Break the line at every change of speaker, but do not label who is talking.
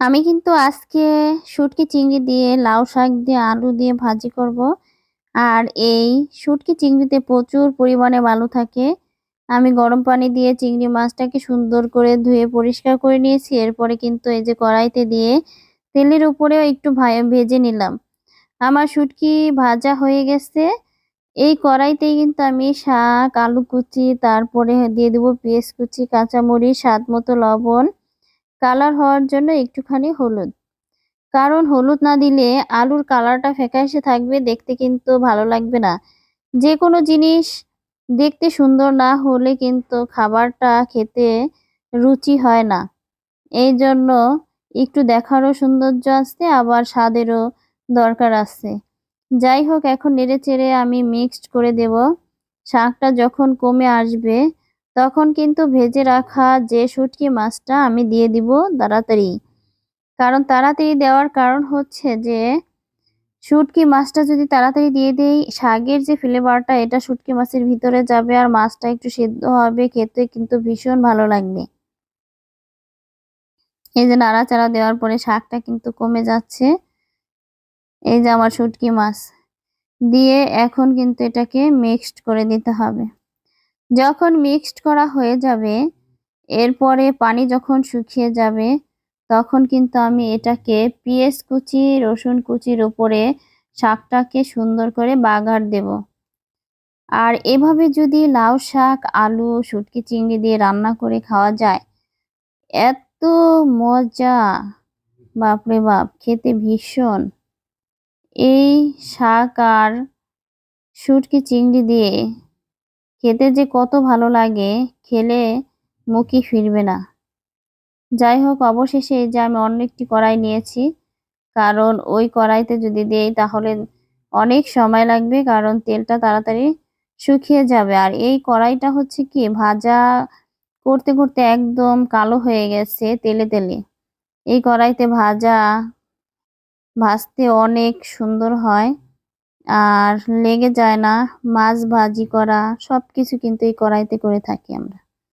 আমি কিন্তু আজকে শুটকি চিংড়ি দিয়ে, লাউ শাক দিয়ে, আলু দিয়ে ভাজি করব। আর এই শুটকি চিংড়িতে প্রচুর পরিমাণে বালু থাকে। আমি গরম পানি দিয়ে চিংড়ি মাছটাকে সুন্দর করে ধুয়ে পরিষ্কার করে নিয়েছি। এরপরে কিন্তু এই যে কড়াইতে দিয়ে তেলের উপরেও একটু ভেজে নিলাম। আমার শুটকি ভাজা হয়ে গেছে। এই কড়াইতেই কিন্তু আমি শাক, আলু কুচি, তারপরে দিয়ে দেবো পেঁয়াজ কুচি, কাঁচামরিচ, স্বাদ মতো লবণ। কালার হওয়ার জন্য একটুখানি হলুদ। কারণ হলুদ না দিলে আলুর কালারটা ফ্যাকাশে থাকবে, দেখতে কিন্তু ভালো লাগবে না। যে কোনো জিনিস দেখতে সুন্দর না হলে কিন্তু খাবারটা খেতে রুচি হয় না। এই জন্য একটু দেখারও সৌন্দর্য আছে, আবার স্বাদেরও দরকার আছে। যাই হোক, এখন নেড়ে চেড়ে আমি মিক্সড করে দেব। শাকটা যখন কমে আসবে তখন কিন্তু ভেজে রাখা যে শুটকি মাছটা আমি দিয়ে দিব তাড়াতাড়ি। কারণ তাড়াতাড়ি দেওয়ার কারণ হচ্ছে যে, শুটকি মাছটা যদি তাড়াতাড়ি দিয়ে দেই, শাকের যে ফ্লেভারটা এটা শুটকি মাছের ভিতরে যাবে আর মাছটা একটু সেদ্ধ হবে, খেতে কিন্তু ভীষণ ভালো লাগবে। এই যে নাড়াচাড়া দেওয়ার পরে শাকটা কিন্তু কমে যাচ্ছে। এই যে আমার শুটকি মাছ। দিয়ে এখন কিন্তু এটাকে মিক্সড করে দিতে হবে। যখন মিক্সড করা হয়ে যাবে, এরপরে পানি যখন শুকিয়ে যাবে, তখন কিন্তু আমি এটাকে পিঁয়াজ কুচি, রসুন কুচির উপরে শাকটাকে সুন্দর করে বাগার দেব। আর এভাবে যদি লাউ শাক, আলু, শুটকি, চিংড়ি দিয়ে রান্না করে খাওয়া যায়, এত মজা, বাপরে বাপ, খেতে ভীষণ। এই শাক আর শুটকি, চিংড়ি দিয়ে খেতে যে কত ভালো লাগে, খেলে মুখই ফিরবে না। যাই হোক, অবশেষে যে আমি অন্য একটি কড়াই নিয়েছি, কারণ ওই কড়াইতে যদি দেই তাহলে অনেক সময় লাগবে, কারণ তেলটা তাড়াতাড়ি শুকিয়ে যাবে। আর এই কড়াইটা হচ্ছে কি, ভাজা করতে করতে একদম কালো হয়ে গেছে তেলে তেলে। এই কড়াইতে ভাজা ভাজতে অনেক সুন্দর হয়। আর লেগে যায় না, মাছ ভাজি করা সব কিছু কিন্তু এই কড়াইতে করে থাকি আমরা।